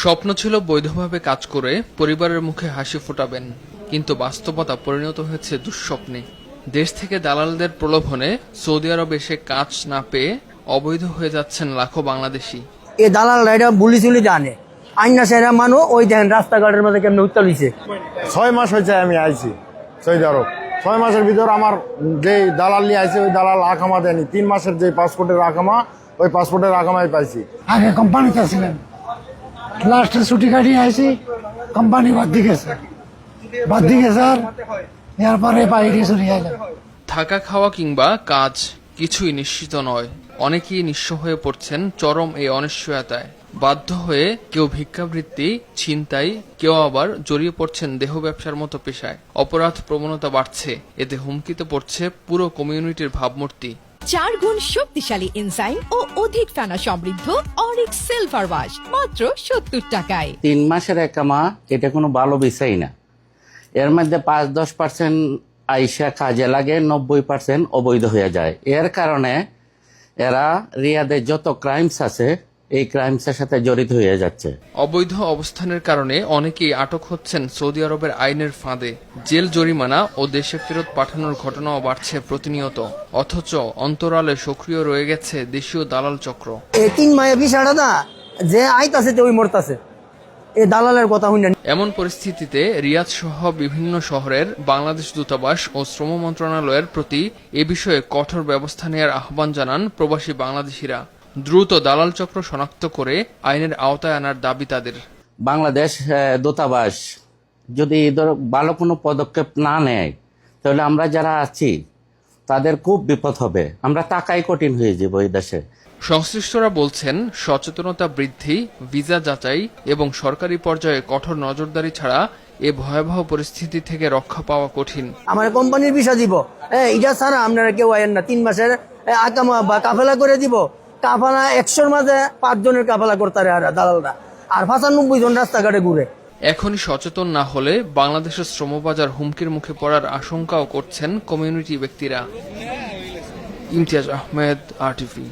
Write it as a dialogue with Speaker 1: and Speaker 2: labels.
Speaker 1: স্বপ্ন ছিল বৈধভাবে কাজ করে পরিবারের মুখে হাসি ফোটাবেন কিন্তু বাস্তবতা পরিণত হয়েছে দুঃস্বপ্নে। দেশ থেকে দালালদের প্রলোভনে সৌদি আরবে এসে কাজ না পেয়ে অবৈধ হয়ে যাচ্ছেন লাখো বাংলাদেশি।
Speaker 2: এ দালালরা এটা বুলি চুলি জানে। আইনা সেরা মানু ওই দেখেন রাস্তাঘাটের মধ্যে কেমন উত্তাল হইছে।
Speaker 3: ছয় মাস হয়েছে আমি আইছি সৌদি আরব। ছয় মাসের ভিতর আমার যে দালাল নিয়ে আইছে ওই দালাল আকামা দেয়নি। তিন মাসের যে পাসপোর্টের আকামা ওই পাসপোর্টের আকামাই পাইছি।
Speaker 4: আগে কোম্পানিতে ছিলেন। লাস্টে ছুটি কাটিয়ে আইসি কোম্পানি বাদ গেছে। বাদ গেছে আর এরপরে বাইরে চলে আইলাম।
Speaker 1: থাকা খাওয়া কিংবা কাজ কিছুই নিশ্চিত নয়। অনেকেই নিঃস্ব হয়ে পড়ছেন চরম এই অনিশ্চয়তায়। বাধ্য হয়ে কেউ ভিক্ষাবৃত্তি, ছিনতাই, কেউ আবার জড়িয়ে পড়ছেন দেহ ব্যবসার মতো পেশায়। অপরাধ প্রবণতা বাড়ছে, এতে হুমকিতে পড়ছে পুরো কমিউনিটির ভাবমূর্তি।
Speaker 5: চার গুণ শক্তিশালী এনজাইম ও অধিক ফেনা সমৃদ্ধ অরিক সিলভার ওয়াশ মাত্র সত্তর টাকায়।
Speaker 6: তিন মাসের একামা এটা কোনো ভালো বিষয় না। এর মধ্যে পাঁচ, দশ পার্সেন্ট আইসা কাজে লাগে, নব্বই পার্সেন্ট অবৈধ হয়ে যায়। এর কারণে এরা রিয়াদের যত ক্রাইমস আছে এই ক্রাইমসের সাথে জড়িত হয়ে যাচ্ছে।
Speaker 1: অবৈধ অবস্থানের কারণে অনেকেই আটক হচ্ছেন সৌদি আরবের আইনের ফাঁদে। জেল জরিমানা ও দেশে ফেরত পাঠানোর ঘটনাও বাড়ছে প্রতিনিয়ত। অথচ অন্তরালে সক্রিয় রয়ে গেছে দেশীয় দালাল চক্র।
Speaker 2: এই তিন মায়ের বিষয়টা না যে আইতাছে তো ওই মরতাছে। এই দালালের কথা হইনা
Speaker 1: এমন পরিস্থিতিতে রিয়াদ সহ বিভিন্ন শহরের বাংলাদেশ দূতাবাস ও শ্রম মন্ত্রণালয়ের প্রতি এ বিষয়ে কঠোর ব্যবস্থা নেওয়ার আহ্বান জানান প্রবাসী বাংলাদেশিরা। দ্রুত দালাল চক্র শনাক্ত করে আইনের আওতায় আনার দাবি তাদের।
Speaker 6: বাংলাদেশ দূতাবাস যদি ভালো কোনো পদক্ষেপ না নেয় তাহলে আমরা যারা আছি তাদের খুব বিপদ হবে। আমরা টাকাই কঠিন হয়ে যাব এই দেশে।
Speaker 1: সংশ্লিষ্টরা বলছেন সচেতনতা বৃদ্ধি ভিসা যাচাই এবং সরকারি পর্যায়ে কঠোর নজরদারি ছাড়া এ ভয়াবহ পরিস্থিতি থেকে রক্ষা পাওয়া কঠিন।
Speaker 2: আমার কোম্পানির ভিসা দিব। হ্যাঁ এটা ছাড়া আপনারা কেউ আয়েন না। তিন মাসের আকামা বা কাফেলা করে দিব। কাফেলা, একশোর মাঝে পাঁচজনের কাফালা করতারে আর দালালরা। আর পঁচানব্বই জন রাস্তাঘাটে ঘুরে।
Speaker 1: এখনই সচেতন না হলে বাংলাদেশের শ্রমবাজার হুমকির মুখে পড়ার আশঙ্কাও করছেন কমিউনিটি ব্যক্তিরা। ইমতিয়াজ আহমেদ আরটিভি